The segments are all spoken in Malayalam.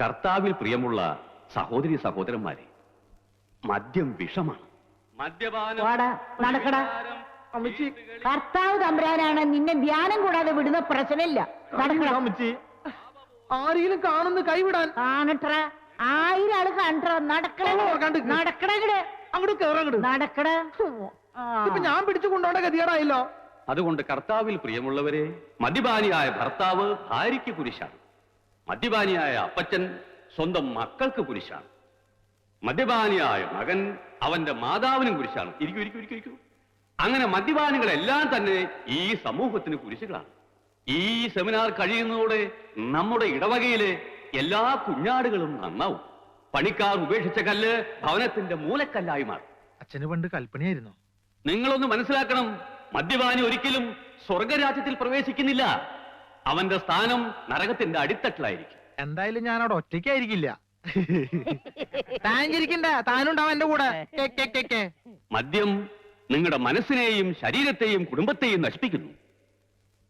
കർത്താവിൽ പ്രിയമുള്ള സഹോദരി സഹോദരന്മാരെ മദ്യം വിഷമാണ്. വാടാ നടക്കടാ. അമ്മച്ചി കർത്താവ് തമ്പുരാനാണ് നിന്നെ ധ്യാനം കൂടാതെ വിടുന്ന പ്രശ്നമില്ല. അമ്മച്ചി ആരെങ്കിലും കാണുന്ന കൈവിടാൻ. കാണട്ട ആയിരം ആൾ കാണട്ട നടക്കട. ഓ, കണ്ടു. അങ്ങോട്ട് കേറങ്ങട് നടക്കട. ഇപ്പൊ ഞാൻ പിടിച്ചു കൊണ്ടോണ്ട ഗതികേടായില്ലോ. അതുകൊണ്ട് കർത്താവിൽ പ്രിയമുള്ളവരെ മദ്യപാനിയായ ഭർത്താവ് ഭാര്യയ്ക്ക് കുരിശാണ്. മദ്യപാനിയായ അപ്പച്ചൻ സ്വന്തം മക്കൾക്ക് കുരിശാണ്. മദ്യപാനിയായ മകൻ അവന്റെ മാതാവിനും കുരിശാണ്. ഇരിക്കൂ ഇരിക്കൂ ഇരിക്കൂ ഇരിക്കൂ. അങ്ങനെ മദ്യപാനികളെല്ലാം തന്നെ ഈ സമൂഹത്തിന് കുരിശുകളാണ്. ഈ സെമിനാർ കഴിയുന്നതോടെ നമ്മുടെ ഇടവകയിലെ എല്ലാ കുഞ്ഞാടുകളും നന്നാവും. പണിക്കാർ ഉപേക്ഷിച്ച കല്ല് ഭവനത്തിന്റെ മൂലക്കല്ലായി മാറും. അച്ഛന് പണ്ട് കൽപ്പനയായിരുന്നു നിങ്ങളൊന്ന് മനസ്സിലാക്കണം മദ്യപാനി ഒരിക്കലും സ്വർഗരാജ്യത്തിൽ പ്രവേശിക്കുന്നില്ല. അവന്റെ സ്ഥാനം നരകത്തിന്റെ അടിത്തട്ടിലായിരിക്കും. എന്തായാലും ഞാൻ അവിടെ ഒറ്റയ്ക്കായിരിക്കില്ല. താൻ ചിരിക്കണ്ട താനുണ്ടാവും എന്റെ കൂടെ. കേ, കേ, കേ, കേ. മദ്യം നിങ്ങളുടെ മനസ്സിനെയും ശരീരത്തെയും കുടുംബത്തെയും നശിപ്പിക്കുന്നു.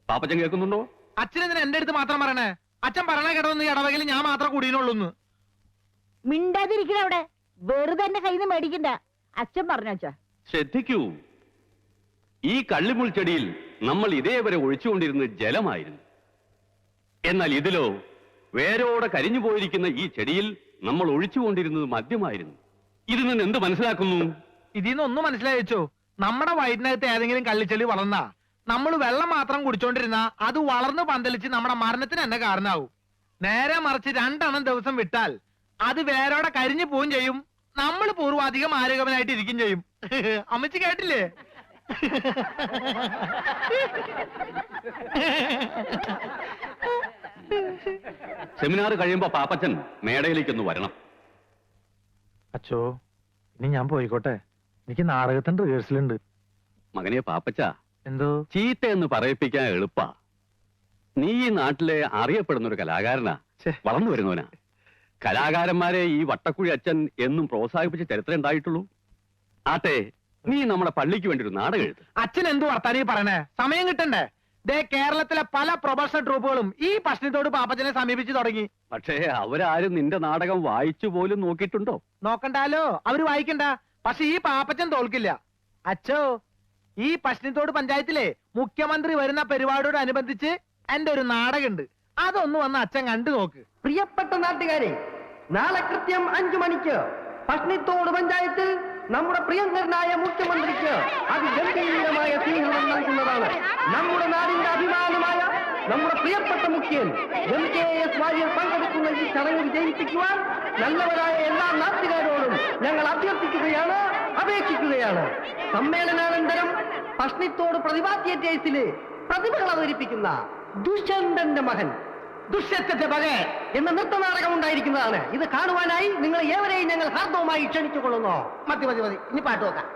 പാപ്പച്ചൻ കേൾക്കുന്നുണ്ടോ? അച്ഛനെന്തിനാ എന്റെ അടുത്ത് മാത്രം പറയണേ? അച്ഛൻ പറയണ കേട്ടതെന്ന് ഈ ഇടവകയിൽ ഞാൻ മാത്രം കൂടിയുള്ളൂ മിണ്ടാതിരിക്കണ അവിടെ. വെറുതെ എന്റെ കയ്യിൽ നിന്ന് മേടിക്കണ്ട. അച്ഛൻ പറഞ്ഞു അച്ഛാ? ശ്രദ്ധിക്കൂ. ഈ കള്ളിമുൾ ചെടിയിൽ നമ്മൾ ഇതേവരെ ഒഴിച്ചുകൊണ്ടിരുന്ന ജലമായിരുന്നു. എന്നാൽ ഇതിലോ വേരോടെ കരിഞ്ഞു പോയിരിക്കുന്ന ഈ ചെടിയിൽ നമ്മൾ ഒഴിച്ചുകൊണ്ടിരുന്നത് മദ്യമായിരുന്നു. ഇതിൽ നിന്ന് എന്ത് മനസ്സിലാക്കുന്നു? ഇതിൽ നിന്ന് ഒന്നും മനസ്സിലായിച്ചോ നമ്മുടെ വയറ്റിനകത്ത് ഏതെങ്കിലും കള്ളിച്ചെളി വളർന്ന നമ്മൾ വെള്ളം മാത്രം കുടിച്ചോണ്ടിരുന്ന അത് വളർന്ന് പന്തലിച്ച് നമ്മുടെ മരണത്തിന് തന്നെ കാരണമാവും നേരെ മറിച്ച് രണ്ടെണ്ണം ദിവസം വിട്ടാൽ അത് വേരോടെ കരിഞ്ഞു പോവും ചെയ്യും. നമ്മൾ പൂർവാധികം ആരോഗ്യവനായിട്ട് ഇരിക്കും ചെയ്യും. അമ്മച്ചി കേട്ടില്ലേ? സെമിനാർ കഴിയുമ്പോ പാപ്പച്ചൻ മേടയിലേക്ക് ഒന്ന് വരണം. അച്ചോ ഇനി ഞാൻ പോയിക്കോട്ടെ. എനിക്ക് നാടകത്തിന്റെ റിഹേഴ്സൽ ഉണ്ട്. മകനെ പാപ്പച്ച എന്തോ? ചീത്ത എന്ന് പറയിപ്പിക്കാൻ എളുപ്പാ. നീ ഈ നാട്ടിലെ അറിയപ്പെടുന്ന ഒരു കലാകാരനാ. വളർന്നു വരുന്നവനാ. കലാകാരന്മാരെ ഈ വട്ടക്കുഴി അച്ഛൻ എന്നും പ്രോത്സാഹിപ്പിച്ച ചരിത്രം ഉണ്ടായിട്ടുള്ളൂ ആട്ടെ നീ നമ്മുടെ പള്ളിക്ക് വേണ്ടി ഒരു നാടകം എഴുത്ത് അച്ഛൻ എന്തു വർത്താനീ പറയണേ? സമയം കിട്ടണ്ടേ? ദേ കേരളത്തിലെ പല പ്രൊഫഷണൽ ട്രൂപ്പുകളും ഈ പ്രശ്നത്തോട് പാപ്പച്ചനെ സമീപിച്ചു തുടങ്ങി. പക്ഷേ അവരാരും നിന്റെ നാടകം വായിച്ചു പോലും നോക്കിയിട്ടുണ്ടോ? നോക്കണ്ടാലോ? അവർ വായിക്കണ്ട. പക്ഷെ ഈ പാപ്പച്ചൻ തോൽക്കില്ല. അച്ഛോ ഈ പശ്ചിമത്തോട് പഞ്ചായത്തിലെ മുഖ്യമന്ത്രി വരുന്ന പരിപാടിയോട് അനുബന്ധിച്ച് എന്റെ ഒരു നാടകമുണ്ട്. അതൊന്ന് വന്ന് അച്ഛൻ കണ്ടു നോക്ക്. പ്രിയപ്പെട്ട നാട്ടുകാരെ നാളെ കൃത്യം അഞ്ചു മണിക്ക് പഷ്ണിത്തോട് പഞ്ചായത്തിൽ നമ്മുടെ പ്രിയങ്കരനായ മുഖ്യമന്ത്രിക്ക് അതിഗംഭീരമായ സ്വീകരണം നൽകുന്നതാണ്. നമ്മുടെ നാടിന്റെ അഭിമാനമായ നമ്മുടെ പ്രിയപ്പെട്ട മുഖ്യൻ എം കെ എസ് വാര്യർ പങ്കെടുക്കുന്ന ഈ ചടങ്ങിൽ ജയിപ്പിക്കുവാൻ നല്ലവരായ എല്ലാ നാട്ടുകാരോടും ഞങ്ങൾ അഭ്യർത്ഥിക്കുകയാണ് അപേക്ഷിക്കുകയാണ്. സമ്മേളനാനന്തരം പഷ്ണിത്തോട് കേസിലെ പ്രതിഭകൾ അവതരിപ്പിക്കുന്ന ദുഷ്യന്തന്റെ മകൻ ദുഷ്യത്തിന്റെ പക എന്ന നൃത്തനാടകം ഉണ്ടായിരിക്കുന്നതാണ് ഇത് കാണുവാനായി നിങ്ങൾ ഏവരെയും ഞങ്ങൾ ഹാർദവുമായി ക്ഷണിച്ചുകൊള്ളുന്നു. മതി മതി മതി. ഇനി പാട്ട് നോക്കാം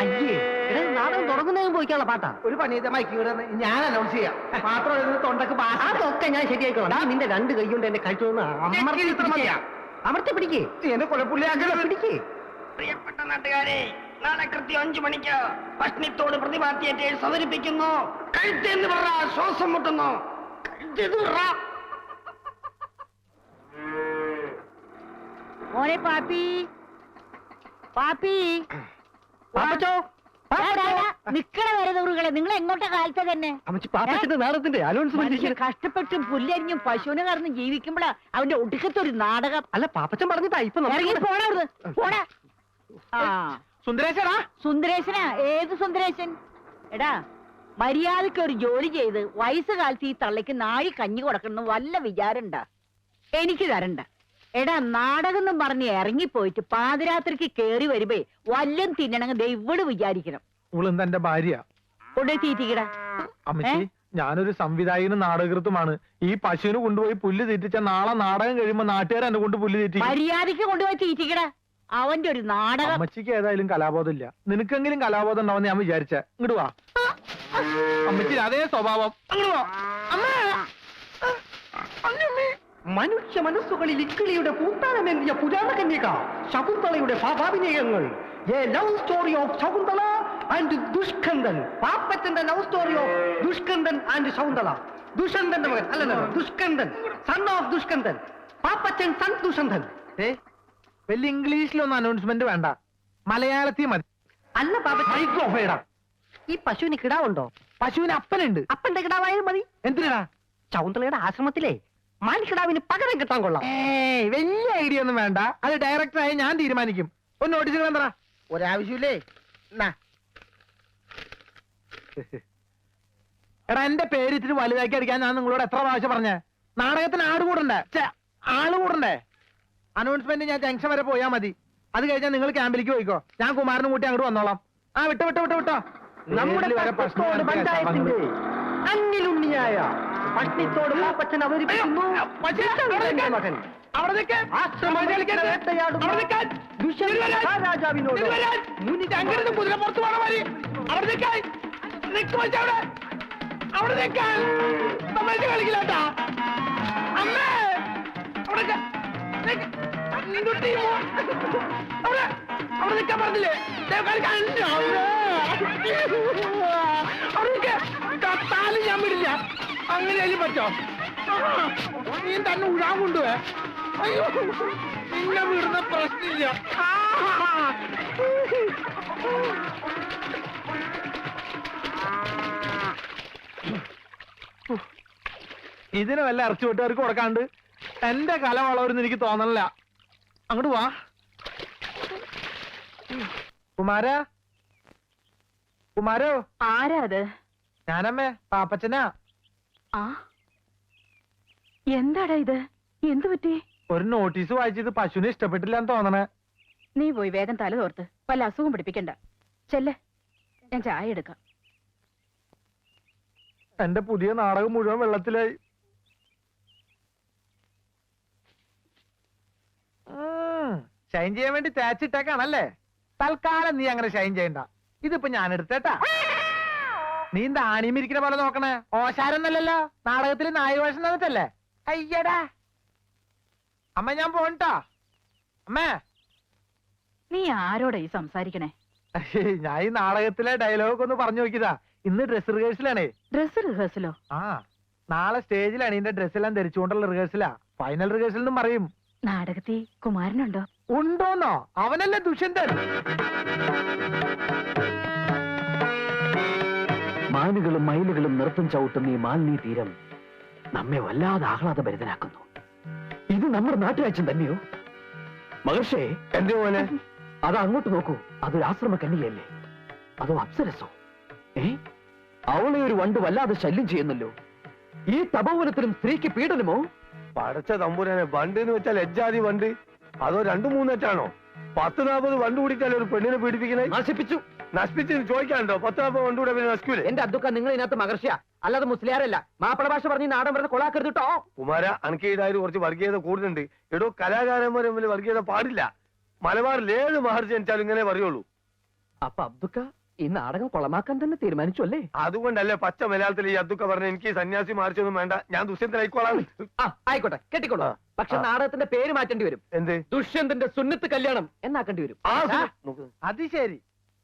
അയ്യേ നാടകം തുടങ്ങുന്നതിന് പോയിക്കാനുള്ള പാട്ടാ. ഒരു പണി മൈക്ക് ഞാൻ അനൗൺസ് ചെയ്യാം. പാത്രം തൊണ്ടക്ക് അതൊക്കെ ഞാൻ ശരിയായിക്കോളാം. നിന്റെ രണ്ട് കൈ കൊണ്ട് എന്റെ കഴിച്ചു അമർത്തി ഇത്ര മതിയാ? അമർത്തി പിടിക്കേ. എന്നെ കൊലപ്പുള്ളിയാക്കല പിടിക്കേ. പ്രിയപ്പെട്ട നാട്ടുകാരെ നാളെ കൃത്യം അഞ്ചു മണിക്ക് ഭക്ഷണത്തോട് പ്രതിഭാ തിയേറ്റേഴ്സ് അവതരിപ്പിക്കുന്നു കഴുത്തെന്ന് പറ ശ്വാസം മുട്ടുന്നു. കഴുത്തെന്ന് പറ. മോനെ പാപ്പി. പാപ്പി. പാപ്പച്ചോ? നിക്കണ വരെ ദൂറുകളെ നിങ്ങൾ എങ്ങോട്ടാ കാലത്തെ തന്നെ? അമ്മച്ചി പാപ്പച്ചന്റെ നാടത്തിന്റെ കഷ്ടപ്പെട്ടും പുല്ലരിഞ്ഞും പശുവിനെ കറന്നും ജീവിക്കുമ്പോഴാ അവന്റെ ഒടുക്കത്തെ ഒരു നാടകം. അല്ല പാപ്പച്ചൻ പറഞ്ഞിട്ടാ ഇപ്പൊ ഇറങ്ങി നമുക്ക് പോടാ. ആ. സുന്ദരേശനാ? ഏത് സുന്ദരേശൻ? എടാ മര്യാദയ്ക്ക് ഒരു ജോലി ചെയ്ത് വയസ്സ് കാലത്ത് ഈ തള്ളയ്ക്ക് നാഴി കഞ്ഞി കൊടുക്കണം വല്ല വിചാരണ്ട എനിക്ക് തരണ്ട. എടാ നാടകം എന്നും പറഞ്ഞ് ഇറങ്ങിപ്പോയിട്ട് പാതിരാത്രിക്ക് കേറി വരുമ്പേ വല്ലം തിന്നണമെങ്കിൽ ദൈവം വിചാരിക്കണം. ഇവളെന്താ എന്റെ ഭാര്യ. തീറ്റിക്കടാ. അമ്മച്ചി? ഞാനൊരു സംവിധായകനും നാടകൃത്തുമാണ് ഈ പശുവിന് കൊണ്ടുപോയി പുല്ല് തീറ്റിച്ച നാളെ നാടകം കഴിയുമ്പോ നാട്ടുകാർ എന്നെ കൊണ്ട് പുല്ല് തീറ്റി മര്യാദയ്ക്ക് കൊണ്ടുപോയി തീറ്റിക്കടാ. അവന്റെ ഒരു നാടകം. അമ്മച്ചിക്ക് ഏതായാലും കലാബോധം ഇല്ല. നിനക്കെങ്കിലും കലാബോധം ഉണ്ടാവും ഞാൻ വിചാരിച്ച. ഇങ്ങോട്ട് വാ. അമ്മച്ചി അതേ സ്വഭാവം. അങ്ങോട്ട് വാ. മനുഷ്യ മനസ്സുകളിൽ ഇക്കിളിയുടെ പൂത്താനമെന്തിയ പുരാണകന്യക ശകുന്തളയുടെ ഭാവാഭിനയങ്ങൾ. A love story of Shakuntala and Dushkandan പാപ്പച്ചന്റെ love സ്റ്റോറിയോ ഓഫ് ദുഷ്കന്ദൻ ആൻഡ് ശൗന്തള ദുഷന്തന്റെ മകൻ അല്ല Dushkandan son of Dushkandan Pappachan son Dushanthan വലിയ ഇംഗ്ലീഷിലൊന്നും അനൗൺസ്മെന്റ് വേണ്ട. മലയാളത്തിൽ മതി. അല്ല പാപ്പച്ചൻ. ഈ പശുവിന് കിടാവുണ്ടോ? പശുവിന് അപ്പനുണ്ട്. അപ്പന്റെ കിടാവായാലും മതി. എന്തിനാ? ശകുന്തളയുടെ ആശ്രമത്തിലെ. മാൻകിടാവിന് പകരം കിട്ടാൻ കൊള്ളാം. ഏയ് വലിയ ഐഡിയ ഒന്നും വേണ്ട. അത് ഡയറക്ടറായി ഞാൻ തീരുമാനിക്കും. ഒന്ന് നോട്ടീസ് എന്താ ഒരാവശ്യമില്ലേ? എടാ എന്റെ പേര് ഇത്തിരി വലുതാക്കി അടിക്കാൻ ഞാൻ നിങ്ങളോട് എത്ര പ്രാവശ്യം പറഞ്ഞേ നാടകത്തിന് ആട് കൂടണ്ടേ ഛെ, ആൾ കൂടണ്ടേ അനൗൺസ്മെന്റ് ഞാൻ ജംഗ്ഷൻ വരെ പോയാ മതി അത് കഴിഞ്ഞാൽ നിങ്ങൾ ക്യാമ്പിലേക്ക് പോയിക്കോ ഞാൻ കുമാരനും കൂട്ടി അങ്ങോട്ട് വന്നോളാം ആ വിട്ടോ വിട്ടോ വിട്ടോ വിട്ടോ നമ്മുടെ വരെ പ്രശ്നം പട്ടത്തോട് പഞ്ചായത്തിന്റെ അന്നിലുണ്ണിയായ പട്ടിത്തോട് പാപ്പച്ചൻ അവതരിപ്പിക്കുന്നു ദുഷ്യന്തന്റെ മകൻ അവിടെ നിൽക്ക്. ആശ്രമത്തിൽ വേട്ടയാടുന്ന അവിടെ നിൽക്കാൻ. ദുഷ്യന്ത ഇതിൽ വരാൻ. മഹാരാജാവിനോട് ഇതിൽ വരാൻ. മുനി- അങ്ങനെ കുതിര പുറത്തു പോണ മാതിരി. അവിടെ നിൽക്കാൻ. അവിടെ. നിൽക്കാൻ. കൊണ്ടുപോയെ. അയ്യോ. നിന്നെ വിടുന്ന പ്രശ്നമില്ല. ഇതിന് വല്ല ഇറച്ചി വെട്ടുകാർക്ക് കൊടുക്കാണ്ട് എന്റെ കല വളവരുന്ന് എനിക്ക് തോന്നണില്ല. അങ്ങോട്ട് വാ. കുമാര? കുമാരോ? ആരാ അത്? ഞാനമ്മേ പാപ്പച്ചനാ. ആ? എന്താടാ ഇത്? എന്തു പറ്റി? ഒരു നോട്ടീസ് വായിച്ചത് പശുവിനെ ഇഷ്ടപ്പെട്ടില്ല എന്ന് തോന്നണേ. നീ പോയി വേഗം തല തോർത്ത്. വല്ല അസുഖം പിടിപ്പിക്കണ്ട. ചെല്ലെ. ഞാൻ ചായ എടുക്കാം. എന്റെ പുതിയ നാടകം മുഴുവൻ വെള്ളത്തിലായി. ഷൈൻ ചെയ്യാൻ വേണ്ടി തേച്ചിട്ടേക്കാണല്ലേ തൽക്കാലം നീ അങ്ങനെ ഷൈൻ ചെയ്യണ്ട. ഇതിപ്പോ ഞാൻ എടുത്തേട്ടാ. നീ എന്താ ആണിമിരിക്കുന്ന പോലെ നോക്കണേ? ഓശാരൊന്നല്ലല്ലോ? നാടകത്തിൽ നായവേഷം തന്നിട്ടല്ലേ? അയ്യടാ. അമ്മ ഞാൻ പോണ്ടാ അമ്മേ. നീ ആരോടാ ഈ സംസാരിക്കണേ? ഞാൻ ഈ നാടകത്തിലെ ഡയലോഗ് ഒന്ന് പറഞ്ഞു നോക്കിയതാ. ഇന്ന് ഡ്രസ് റിഹേഴ്സലാണേ ഡ്രസ് റിഹേഴ്സലോ ആ നാളെ സ്റ്റേജിലാണ് ഇതിന്റെ ഡ്രസ്സെല്ലാം ധരിച്ചുകൊണ്ടുള്ള റിഹേഴ്സലാ ഫൈനൽ റിഹേഴ്സൽ എന്നും പറയും. നാടകത്തിൽ കുമാരനുണ്ടോ? ഉണ്ടോന്നോ? അവനല്ലേ ദുഷ്യന്തൻ. മാനുകളും മയിലുകളും നൃത്തം ചവിട്ടുന്ന ഈ മാലിന്യ തീരം നമ്മെ വല്ലാതെ ആഹ്ലാദഭരിതനാക്കുന്നു. ഇത് നമ്മുടെ നാട്ടുരാജ്യം തന്നെയോ? മഹർഷേ എന്റെ പോലെ അത് അങ്ങോട്ട് നോക്കൂ. അതൊരു ആശ്രമ കന്യകയല്ലേ അതോ അപ്സരസോ? ഏ? അവളെ ഒരു വണ്ട് വല്ലാതെ ശല്യം ചെയ്യുന്നല്ലോ. ഈ തപോവനത്തിനും സ്ത്രീക്ക് പീഡനമോ? പടച്ച തമ്പുരാനെ വണ്ട് എന്ന് വെച്ചാൽ എജ്ജാതി വണ്ട്. അതോ രണ്ടു മൂന്നെറ്റാണോ പത്ത് നാൽപ്പത് വണ്ട് കൂടിയിട്ടല്ലേ ഒരു പെണ്ണിനെ പീഡിപ്പിക്കണേ? നശിപ്പിച്ചു. നശിപ്പിച്ചു ചോദിക്കാണ്ടോ പത്ത് നാൽപ്പത് വണ്ട് കൂടെ പിന്നെ നശിക്കൂലേ? എന്റെ അദ്ദുക്ക നിങ്ങൾ ഇതിനകത്ത് മഹർഷിയ. അല്ലാതെ മുസ്ലിയാരല്ല. മാപ്പിള ഭാഷ പറഞ്ഞ് നാടൻ പറഞ്ഞ് കൊളാക്കരുത് കേട്ടോ കുമാര അനക്ക് ഇതായാലും കുറച്ച് വർഗീയത കൂടുതലുണ്ട് എടോ കലാകാരന്മാരെ തമ്മിൽ വർഗീയത പാടില്ല. മലബാറിൽ ഏത് മഹർജി ജനിച്ചാലും ഇങ്ങനെ പറയുള്ളൂ. അപ്പൊ അബ്ദുക്ക ഈ നാടകം കൊളമാക്കാൻ തന്നെ തീരുമാനിച്ചു അല്ലേ അതുകൊണ്ടല്ലേ പച്ച മലയാളത്തിൽ ഈ അതൊക്കെ പറഞ്ഞ എനിക്ക് സന്യാസി മാറിച്ചൊന്നും വേണ്ട. ഞാൻ ദുഷ്യന്തനായിക്കോളാം. ആ ആയിക്കോട്ടെ കെട്ടിക്കോളൂ. പക്ഷെ നാടകത്തിന്റെ പേര് മാറ്റേണ്ടി വരും. എന്ത്? ദുഷ്യന്തന്റെ സുന്നത്ത് കല്യാണം എന്നാക്കേണ്ടി വരും. അത് ശരി.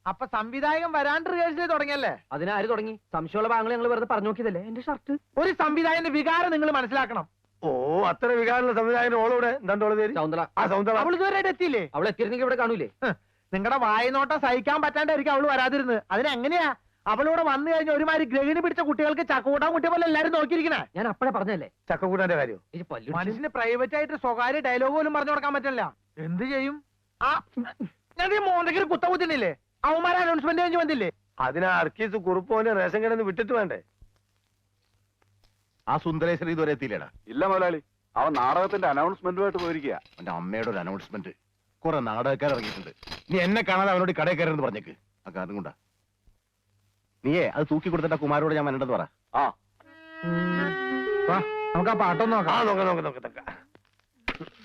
അപ്പൊ സംവിധായകൻ വരാണ്ട് റിഹേഴ്സൽ തുടങ്ങിയല്ലേ? അതിനാര് തുടങ്ങി? സംശയമുള്ള ഭാഗങ്ങൾ ഞങ്ങൾ വെറുതെ പറഞ്ഞു നോക്കിയതല്ലേ? എന്റെ ഷർട്ട്. ഒരു സംവിധായകന്റെ വികാരം നിങ്ങൾ മനസ്സിലാക്കണം. ഓ അത്ര വികാരമുള്ള സംവിധായകൻ ഓളോടെ? എന്താണ്ടോളെ പേര്? സൗന്ദര ആ സൗന്ദര അവൾ ഇതുവരെ എത്തിയില്ലേ? അവൾ എത്തിയിരുന്നെങ്കിൽ ഇവിടെ കാണൂലേ? നിങ്ങളുടെ വായനോട്ടം സഹിക്കാൻ പറ്റാണ്ടായിരിക്കും അവൾ വരാതിരുന്നത്. അതിനെങ്ങനെയാ അവളൂടെ വന്നു കഴിഞ്ഞ ഒരുമാതിരി ഗ്രഹിണി പിടിച്ച കുട്ടികൾക്ക് ചക്കൂട്ടാൻ കുട്ടിയെ പോലെ എല്ലാരും നോക്കിയിരിക്കണേ? ഞാൻ അപ്പഴേ പറഞ്ഞല്ലേ ചക്കൂട്ടാന്റെ കാര്യം. മനുഷ്യന് പ്രൈവറ്റ് ആയിട്ട് സ്വകാര്യ ഡയലോഗ് പോലും പറഞ്ഞു കൊടുക്കാൻ പറ്റില്ല. എന്ത് ചെയ്യും? ആ ഞാൻ ഈ മോന്തയ്ക്ക് കുത്ത കുത്തിനില്ലേ? അവന്മാരെ അനൗൺസ്മെന്റ് കഴിഞ്ഞ് വന്നില്ലേ? അതിനാ അർക്കീസ് കുറുപ്പോന്റെ റേഷൻ കിടന്ന് വിട്ടിട്ട് വേണ്ടേ? ആ സുന്ദരേശ്വരി ഇതുവരെ എത്തിയില്ലേടാ? ഇല്ല മുതലാളി. അവൻ നാടകത്തിന്റെ അനൗൺസ്മെന്റുമായിട്ട് പോയിരിക്കുക അവന്റെ അമ്മയുടെ ഒരു അനൗൺസ്മെന്റ് കുറെ നാടകക്കാർ ഇറങ്ങിയിട്ടുണ്ട്. നീ എന്നെ കാണാതെ അവനോട് കടയിൽ കയറുന്നു പറഞ്ഞേക്ക്. ആ കാരണം കൊണ്ടാ. നീയേ അത് തൂക്കി കൊടുത്തിട്ട് കുമാരോട് ഞാൻ വരണ്ടെന്ന് പറ. ആ. നമുക്ക് ആ പാട്ടൊന്ന് നോക്കാം. നോക്ക നോക്ക നോക്ക നോക്ക.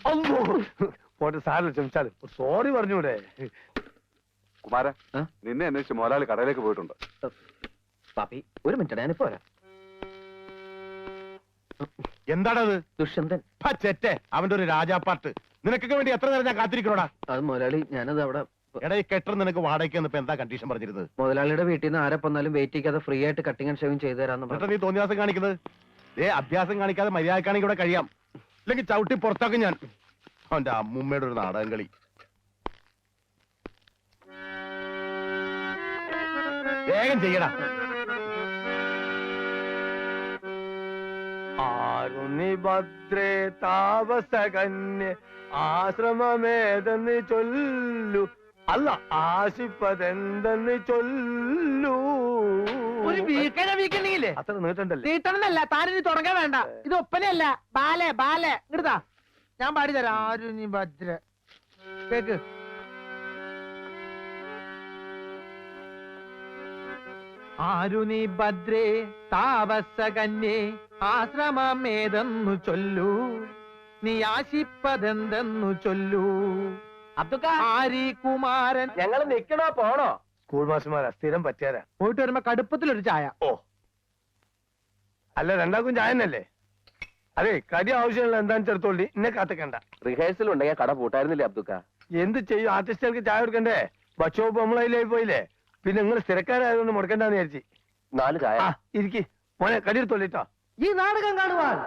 അമ്മോ പോട്ടെ സാറില്ല ക്ഷമിച്ചാലും സോറി പറഞ്ഞൂടെ. കുമാര? നിന്നെ അന്വേഷിച്ച് മോലാളി കടയിലേക്ക് പോയിട്ടുണ്ട്. പാപ്പി ഒരു മിനിറ്റ് ഞാനിപ്പോ വരാം. എന്താണത് ദുഷ്യന്തൻ. അവന്റെ ഒരു രാജാപ്പാട്ട്. നിനക്കൊക്കെ വേണ്ടി എത്ര നേരം ഞാൻ കാത്തിരിക്കണോടാ? അത് മുതലാളി ഞാനത് അവിടെ എടാ ഈ കെട്ടർ നിനക്ക് വാടകയ്ക്ക് വന്നപ്പോ എന്താ കണ്ടീഷൻ പറഞ്ഞിരുന്നത്? മുതലാളിയുടെ വീട്ടിൽ നിന്ന് ആരെ വന്നാലും വെയിറ്റ് ചെയ്യാതെ ഫ്രീ ആയിട്ട് കട്ടിംഗ് ആൻഡ് ഷേവിംഗ് ചെയ്തു എന്നിട്ട് പറഞ്ഞു. നീ തോന്നിയാസം കാണിക്കുന്നത്? ഏ അഭ്യാസം കാണിക്കാതെ മര്യാദക്കാണെങ്കിൽ ഇവിടെ കഴിയാം. അല്ലെങ്കിൽ ചവിട്ടി പുറത്താക്കും ഞാൻ. അവന്റെ അമ്മൂമ്മയുടെ ഒരു നാടകം കളി. വേഗം ചെയ്യടാ. ആരുണി ഭദ്രേ താപസകന്യ ആശ്രമമേതെന്ന് ചൊല്ലു. അല്ല ആശിപ്പതെന്തെന്ന് ചൊല്ലു. ഒരു വീക്കനെ വീക്കണ്ടെങ്കിലേ അത്ര നീട്ടണ്ടല്ലേ? നീട്ടണമെന്നല്ല താനിനി തുടങ്ങാൻ വേണ്ട. ഇത് ഒപ്പനയല്ല ബാലെ ബാലെ. ഇങ്ങടുതാ ഞാൻ പാടി തരാം. ആരുണി ഭദ്ര. കേക്ക്. ആരുണി ഭദ്രേ താപസകന്യേ ആശ്രമമേതെന്നു ചൊല്ലൂ. നീ ആശിപ്പതെന്തെന്നു ചൊല്ലൂ. ആരി കുമാരൻ ഞങ്ങൾ നിക്കണോ പോണോ? സ്കൂൾ മാസ്റ്റർമാരാ സ്ഥിരം പറ്റിയാരാ? പോയിട്ട് വരുമ്പോ കടുപ്പത്തിലൊരു ചായ. ഓ. അല്ല രണ്ടാക്കും ചായ തന്നെയല്ലേ? അതെ കടി ആവശ്യമുള്ള എന്താണെന്ന് ചെറുത്തോളി എന്നെ കാത്തിക്കണ്ട. റിഹേഴ്സൽ ഉണ്ടെങ്കിൽ കട പൂട്ടായിരുന്നില്ലേ അബ്ദുക്ക? എന്ത് ചെയ്യും? ആർട്ടിസ്റ്റുകൾക്ക് ചായ കൊടുക്കണ്ടേ? ഭക്ഷോപ്പ് നമ്മളതിലായി പോയില്ലേ? പിന്നെ നിങ്ങൾ സ്ഥിരക്കാരായതുകൊണ്ട് മുടക്കണ്ടെന്ന് വിചാരിച്ചു. നാല് ചായ. ആ ഇരിക്കി. മോനെ കടിയെടുത്തോളിട്ടോ ഈ നാടകം കാണുവാൻ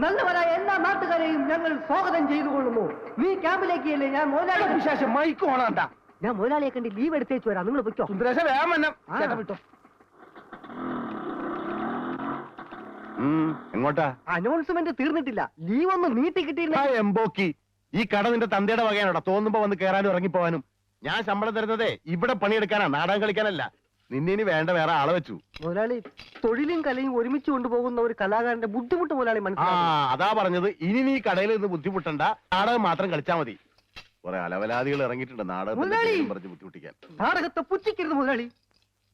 നല്ലവരായ എല്ലാ നാട്ടുകാരെയും ഞങ്ങൾ സ്വാഗതം ചെയ്തു കൊള്ളുന്നു നീ ക്യാമ്പിലേക്ക് അല്ലേ ഞാൻ മോലാളി വിശേഷം മൈക്ക് ഓണാണ്ട ഞാൻ മോലാളിയെ കണ്ടി ലീവ് എടുത്തേച്ചു വരാം. നിങ്ങൾ പൊയ്ക്കോ. സുന്ദരേശ വേഗം വന്നം. ആ. ചേട്ടൻ വിട്ടോ. ഉം, എങ്ങോട്ടാ? അനൗൺസ്മെന്റ് തീർന്നിട്ടില്ല. ലീവ് ഒന്നും നീട്ടി കിട്ടിയിരുന്ന ആ എംബോക്കി. ഈ കട നിന്റെ തന്തയുടെ വകയാണോടാ. തോന്നുമ്പോ വന്ന് കയറാനും ഇറങ്ങിപ്പോവാനും. ഞാൻ ശമ്പളം തരുന്നതേ ഇവിടെ പണിയെടുക്കാനാ. നാടകം കളിക്കാനല്ല. നിന്നെ ഇനി വേണ്ട വേറെ ആളെ വെച്ചു. മുതലാളി തൊഴിലും കലയും ഒരുമിച്ച് കൊണ്ടുപോകുന്ന ഒരു കലാകാരന്റെ ബുദ്ധിമുട്ട് മുതലാളി ആ അതാ പറഞ്ഞത്. ഇനി നീ കടയിൽ നിന്ന് ബുദ്ധിമുട്ടണ്ട. നാടകം മാത്രം കളിച്ചാ മതി. കുറെ അലവലാദികൾ ഇറങ്ങിയിട്ടുണ്ട്. നാടകത്തിന്റെ മുതലാളി! പേരും പറഞ്ഞ് ബുദ്ധിമുട്ടിക്കാൻ. നാടകത്തെ പുച്ഛിക്കരുത് മുതലാളി.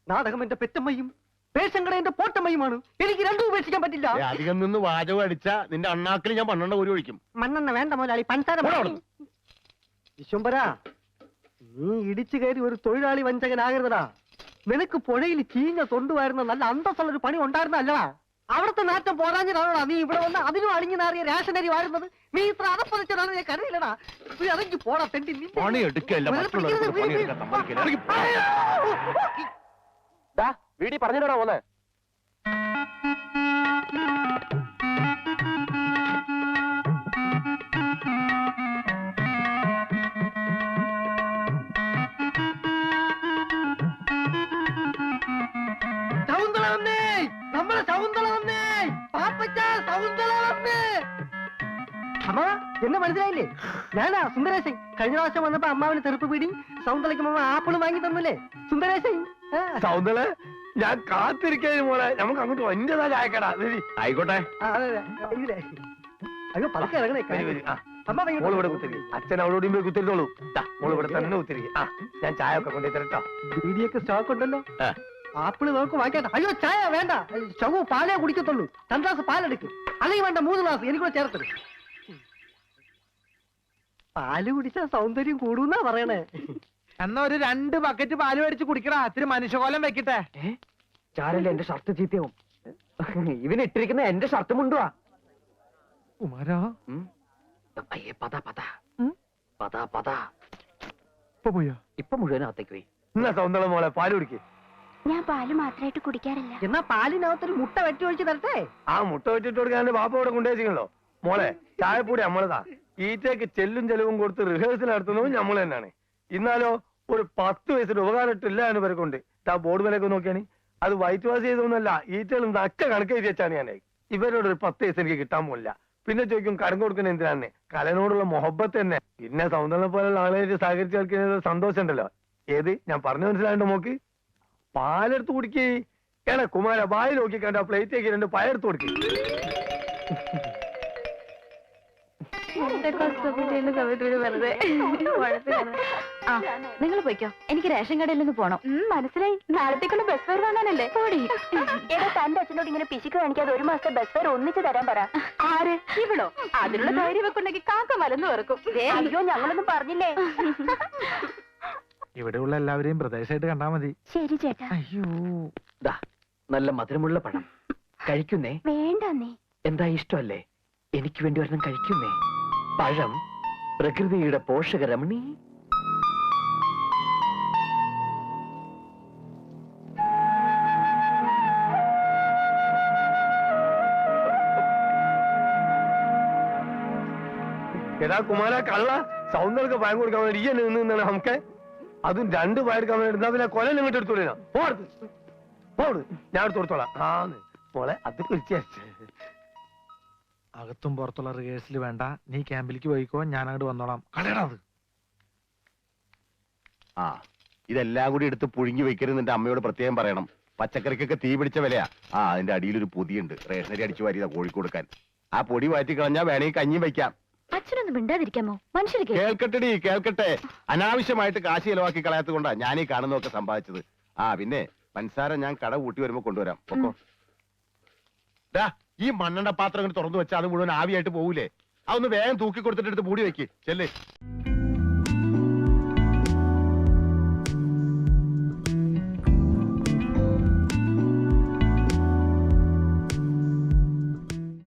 നാടകം എന്റെ പെറ്റമ്മയും പേശങ്കട എന്റെ പോട്ടമ്മയുമാണ്. എനിക്ക് രണ്ടും ഉപേക്ഷിക്കാൻ പറ്റില്ല. ഏ, അധികം നിന്ന് വാചകം അടിച്ച നിന്റെ അണ്ണാക്കിൽ ഞാൻ പന്ത്രണ്ട് ഒരു ഒഴിക്കും. മണ്ണെണ്ണ വേണ്ട മുതലാളി പഞ്ചാര പോടാ മതി. വിശ്വംഭര നീ ഇടിച്ചു കയറി ഒരു തൊഴിലാളി വഞ്ചകനാകരുതടാ. നിനക്ക് പുഴയിൽ ചീഞ്ഞ തൊണ്ടുവായിരുന്ന നല്ല അന്തസ്സുള്ള ഒരു പണി ഉണ്ടായിരുന്നല്ലടാ. അവിടുത്തെ നാറ്റം പോരാഞ്ഞിട്ടാണോടാ നീ ഇവിടെ വന്ന് അതിനും അളിഞ്ഞു നാറിയ റേഷൻ അരി വാരുന്നത്? നീ ഇത്ര അതപ്പതിച്ചതാണ് ഞാൻ കരുതില്ലടാ നീ ഇറങ്ങി പോടാ തെണ്ടി. പണി എടുക്കല്ല മറ്റുള്ളവർക്ക് പിടിക്കരുത്, പണിയെടുക്കാൻ സമ്മതിക്കില്ല. ഇറങ്ങി പോ. വീടി പറഞ്ഞിട്ടാണോ പോന്നെ ഞാനാ സുന്ദരേശൻ. കഴിഞ്ഞ പ്രാവശ്യം വന്നപ്പോ അമ്മാവിന് തെറുപ്പ് പിടി സൗന്ദര്യക്ക് അമ്മ ആപ്പിൾ വാങ്ങി തന്നില്ലേ? സുന്ദരേശൻ സൗന്ദല ഞാൻ കാത്തിരിക്കാൻ മോളെ. നമുക്ക് അങ്ങോട്ട് എന്റേതാ ചായക്കടാ. ആയിക്കോട്ടെ. അയ്യോ പതുക്കെ ഇറങ്ങണേ മോൾ ഇവിടെ കുത്തിരി. അച്ഛൻ അവളോടും പോയി കുത്തിരിത്തോളൂ ദാ, മോൾ ഇവിടെ തന്നെ കുത്തിരി ആ ഞാൻ ചായ ഒക്കെ കൊണ്ടു തരട്ടോ ബീഡിയൊക്കെ സ്റ്റോക്ക് ഉണ്ടല്ലോ. ആപ്പിൾ നമുക്ക് വാങ്ങിക്കട്ടെ. അയ്യോ ചായ വേണ്ട. ചവു പാലേ കുടിക്കത്തുള്ളൂ. രണ്ട് ഗ്ലാസ് പാലെടുക്ക്. അല്ലെങ്കിൽ വേണ്ട മൂന്ന് ഗ്ലാസ് എനിക്കൂടെ ചേർത്തത് പാൽ കുടിച്ചാ സൗന്ദര്യം കൂടുന്നാ പറയണേ. എന്നാ ഒരു രണ്ട് ബക്കറ്റ് പാൽ മേടിച്ച് കുടിക്കടാ. ഇത്തിരി മനുഷ്യകോലം വെക്കട്ടെ. ചാരല്ലേ എന്റെ ഷർട്ട് ചീത്തയാവും. ഇവന് ഇട്ടിരിക്കുന്ന എന്റെ ഷർട്ട് മുണ്ടുവാ. ഉമാരാ? അയ്യേ പതാ പതാ. പതാ പതാ. ഇപ്പൊ പോയോ? ഇപ്പൊ മുഴുവൻ അകത്തേക്ക് പോയി. എന്നാ സൗന്ദര്യ മോളെ പാൽ കുടിക്ക്. ഞാൻ പാൽ മാത്രമായിട്ട് കുടിക്കാറില്ല. എന്നാ പാലിനകത്തൊരു മുട്ട വെട്ടി ഒഴിച്ച് തരട്ടെ? ആ മുട്ട വെച്ചിട്ട് കൊടുക്കാൻ ബാപ്പ ഇവിടെ കൊണ്ടുവച്ചിരിക്കണല്ലോ മോളെ ചായപ്പൊടി നമ്മളതാ. ഈറ്റയ്ക്ക് ചെല്ലും ചെലവും കൊടുത്ത് റിഹേഴ്സൽ നടത്തുന്നതും നമ്മൾ തന്നെയാണ്. ഇന്നാലോ ഒരു പത്ത് വയസ്സിന് ഉപകാരമിട്ടില്ല എന്ന് പേർക്കുണ്ട് ആ ബോർഡ് വിലയൊക്കെ നോക്കിയാണ്. അത് വൈറ്റ് വാഷ് ചെയ്തൊന്നുമല്ല ഈറ്റകളും നക്ക കണക്ക് എഴുതി വെച്ചാണ് ഞാൻ ഇവരോട് ഒരു പത്ത് വയസ്സ് എനിക്ക് കിട്ടാൻ പോലില്ല പിന്നെ ചോദിക്കും കടം കൊടുക്കുന്ന എന്തിനാണ് കലനോടുള്ള മൊഹബത്ത് തന്നെ. പിന്നെ സൗന്ദര്യം പോലുള്ള ആളുകളായിട്ട് സഹകരിച്ച് കളിക്കുന്നത് സന്തോഷം ഉണ്ടല്ലോ. ഏത്? ഞാൻ പറഞ്ഞു മനസ്സിലായിട്ട് നോക്ക് പാലെടുത്ത് കുടിക്കേ. എടാ കുമാര വായി നോക്കി കണ്ട പ്ലേറ്റ് രണ്ട് പയർത്ത് കൊടുക്കേ. ആ നിങ്ങൾ പോയിക്കോ. എനിക്ക് റേഷൻ കടയിൽ നിന്ന് പോണം. മനസ്സിലായി. നാളത്തേക്കുള്ള ബസ് ഫെയർ വാങ്ങാനല്ലേ പോടി. എടാ തന്റെ അച്ഛനോട് ഇങ്ങനെ പിശിക്ക് കാണിക്കാതെ ഒരു മാസത്തെ ബസ് ഫെയർ ഒന്നിച്ച് തരാൻ പറ. ആര്? ഇവളോ? അതിനുള്ള ധൈര്യം വെക്കുണ്ടെങ്കിൽ കാക്ക മലന്ന് വെറുക്കും. അയ്യോ ഞങ്ങളൊന്നും പറഞ്ഞില്ലേ? ഇവിടെയുള്ള എല്ലാവരെയും പ്രദേശമായിട്ട് കണ്ടാ മതി. ശരി ചേട്ടാ. അയ്യോ. ദാ നല്ല മധുരമുള്ള പഴം കഴിക്കുന്നേ? വേണ്ടേ എന്താ ഇഷ്ടമല്ലേ? എനിക്ക് വേണ്ടി ഒരെണ്ണം കഴിക്കുന്നേ? പഴം പ്രകൃതിയുടെ പോഷകരമണി എടാ കുമാര കള്ള. സൗന്ദര്യ ഭയം കൊടുക്കാൻ വേണ്ടി ഈ നിന്ന് നിന്നാണ് നമുക്ക്. അതും രണ്ട് പയർക്കാൻ വേണ്ടി എന്നാ പിന്നെ കൊല ഇങ്ങോട്ട് എടുത്തോളൂ പോടുത്ത് പോട് ഞാൻ എടുത്ത് കൊടുത്തോളാം. ആന്ന്. പോളെ അത് കുറിച്ച് അകത്തും പുറത്തുള്ള റിഹേഴ്സൽ വേണ്ട. നീ ക്യാമ്പിലേക്ക് പോയിക്കോ ഞാൻ അങ്ങോട്ട് വന്നോളാം. കളയടാ അത്. ആ ഇതെല്ലാം കൂടി എടുത്ത് പുഴുങ്ങി വെക്കരുത് നിന്റെ അമ്മയോട് പ്രത്യേകം പറയണം. പച്ചക്കറിക്കൊക്കെ തീ പിടിച്ച വിലയാ. ആ അതിന്റെ അടിയിൽ അടിയിലൊരു പൊതിയുണ്ട്. റേഷനരി അടിച്ചു വാരിയതാ കോഴിക്കൊടുക്കാൻ ആ പൊടി മാറ്റി കളഞ്ഞാ വേണമെങ്കിൽ കഞ്ഞി വെക്കാം. അച്ഛനൊന്നും മിണ്ടാതിരിക്കാമോ? മനുഷ്യർക്ക് കേൾക്കട്ടെടി കേൾക്കട്ടെ. അനാവശ്യമായിട്ട് കാശ് ചെലവാക്കി കളയാത്തത് കൊണ്ടാ ഞാൻ ഈ കാണുന്നൊക്കെ സമ്പാദിച്ചത്. ആ പിന്നെ പഞ്ചസാര ഞാൻ കട കൂട്ടി വരുമ്പോ കൊണ്ടുവരാം. ഓക്കോ ദാ, ഈ മണ്ണെണ്ണ പാത്രം ഇങ്ങോട്ട് തുറന്നു വെച്ചാൽ അത് മുഴുവൻ ആവിയായിട്ട് പോകൂലേ അതൊന്ന് വേഗം തൂക്കി കൊടുത്തിട്ട് എടുത്ത് മൂടി വെക്ക്. ചെല്ലേ.